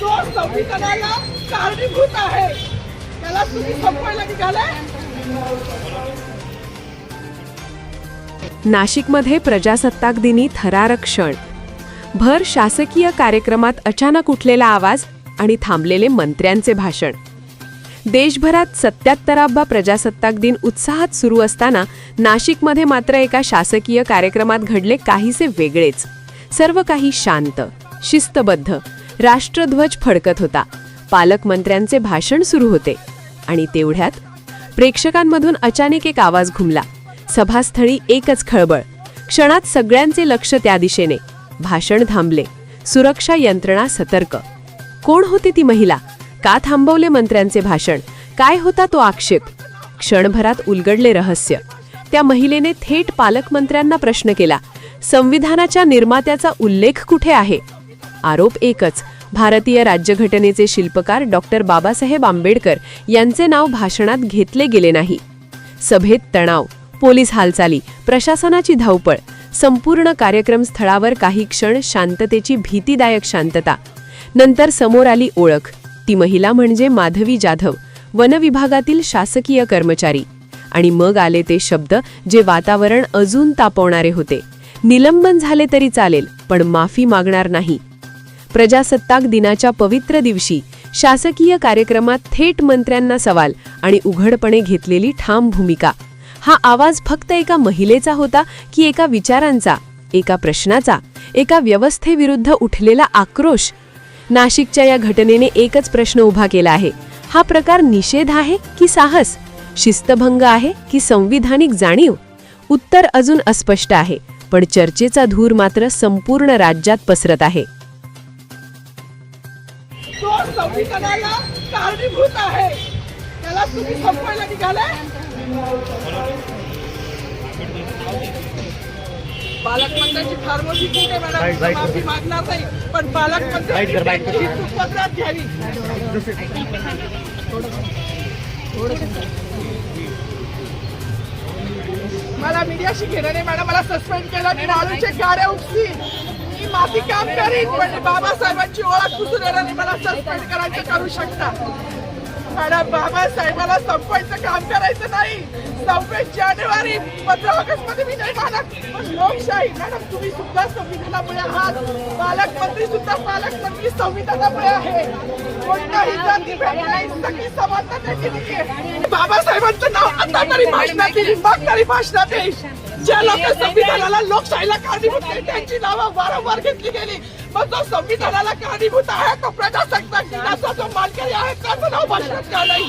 तो संविधानाला कारणीभूत आहे. त्याला तुम्ही संपवायला निघाले नाशिकमध्ये प्रजासत्ताक दिनी थरारक क्षण भर शासकीय कार्यक्रमात अचानक उठलेला आवाज आणि थांबलेले मंत्र्यांचे भाषण. देशभरात सत्याहत्तरावा प्रजासत्ताक दिन उत्साहात सुरू असताना नाशिकमध्ये मात्र एका शासकीय कार्यक्रमात घडले काहीसे वेगळेच. सर्व काही शांत शिस्तबद्ध राष्ट्रध्वज फडकत होता. पालकमंत्र्यांचे भाषण सुरू होते. आणि तेवढ्यात प्रेक्षकांमधून अचानक एक आवाज घुमला. सभास्थळी एकच खळबळ. क्षणात सगळ्यांचे लक्ष त्या दिशेने. भाषण थांबले. सुरक्षा यंत्रणा सतर्क. कोण होती ती महिला? का थांबवले मंत्र्यांचे भाषण? काय होता तो आक्षेप? क्षणभरात उलगडले रहस्य. त्या महिलेने थेट पालकमंत्र्यांना प्रश्न केला. संविधानाच्या निर्मात्याचा उल्लेख कुठे आहे? आरोप एकच. भारतीय राज्यघटनेचे शिल्पकार डॉक्टर बाबासाहेब आंबेडकर यांचे नाव भाषणात घेतले गेले नाही. सभेत तणाव पोलीस हालचाली प्रशासनाची धावपळ संपूर्ण कार्यक्रम स्थळावर काही क्षण शांततेची भीतीदायक शांतता. नंतर समोर आली ओळख. ती महिला म्हणजे माधवी जाधव वनविभागातील शासकीय कर्मचारी. आणि मग आले ते शब्द जे वातावरण अजून तापवणारे होते. निलंबन झाले तरी चालेल पण माफी मागणार नाही. प्रजासत्ताक दिनाच्या पवित्र दिवशी शासकीय कार्यक्रमात थेट मंत्र्यांना सवाल आणि उघडपणे घेतलेली ठाम भूमिका. हा आवाज फक्त एका महिलेचा होता की एका विचारांचा एका प्रश्नाचा एका व्यवस्थेविरुद्ध उठलेला आक्रोश? नाशिकच्या या घटनेने एकच प्रश्न उभा केला आहे. हा प्रकार निषेध आहे की साहस? शिस्तभंग आहे की संविधानिक जाणीव? उत्तर अजून अस्पष्ट आहे पण चर्चेचा धूर मात्र संपूर्ण राज्यात पसरत आहे. संविधानाला कारणीभूत आहे. त्याला तुम्ही संपवायला निघाले? पालकमंत्र्यांची फार मोठी चूक आहे मॅडम. माफी मागणार नाही. पण पालकमंत्र्यांनी त्यांची चूक पदरात घ्यावी. मला मीडियाशी घेणं नाही मॅडम. मला सस्पेंड केलं. मी गाड्या उपसी मी माफी काम करीन पण बाबासाहेबांची ओळख पुसून मला सस्पेंड करायचं करू शकता. मॅडम बाबासाहेबाला संपवायचं काम करायचं नाही. सव्वीस जानेवारी पंधरा ऑगस्टमध्ये मी नाही मानत. पण लोकशाही मॅडम तुम्ही सुद्धा संविधानामुळे आहात. पालकमंत्री सुद्धा पालकमंत्री संविधानामुळे आहे. कोणताही जाती नाही सगळी समानता त्याची बाबासाहेबांचं नाव आता तरी भाषणात येईल मग तरी भाषणात येईल. ज्या लोक संविधानाला लोकशाहीला कारणीभूत केली त्यांची नावं वारंवार घेतली गेली. मग जो संविधानाला कारणीभूत आहे तो प्रजासत्ताक दिनाचा जो मानकरी आहे त्याचं नाव भाषणात का नाही?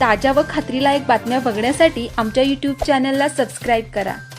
ताज्या व खात्रीलायक बातम्या बघण्यासाठी आमच्या यूट्यूब चॅनलला सबस्क्राईब करा.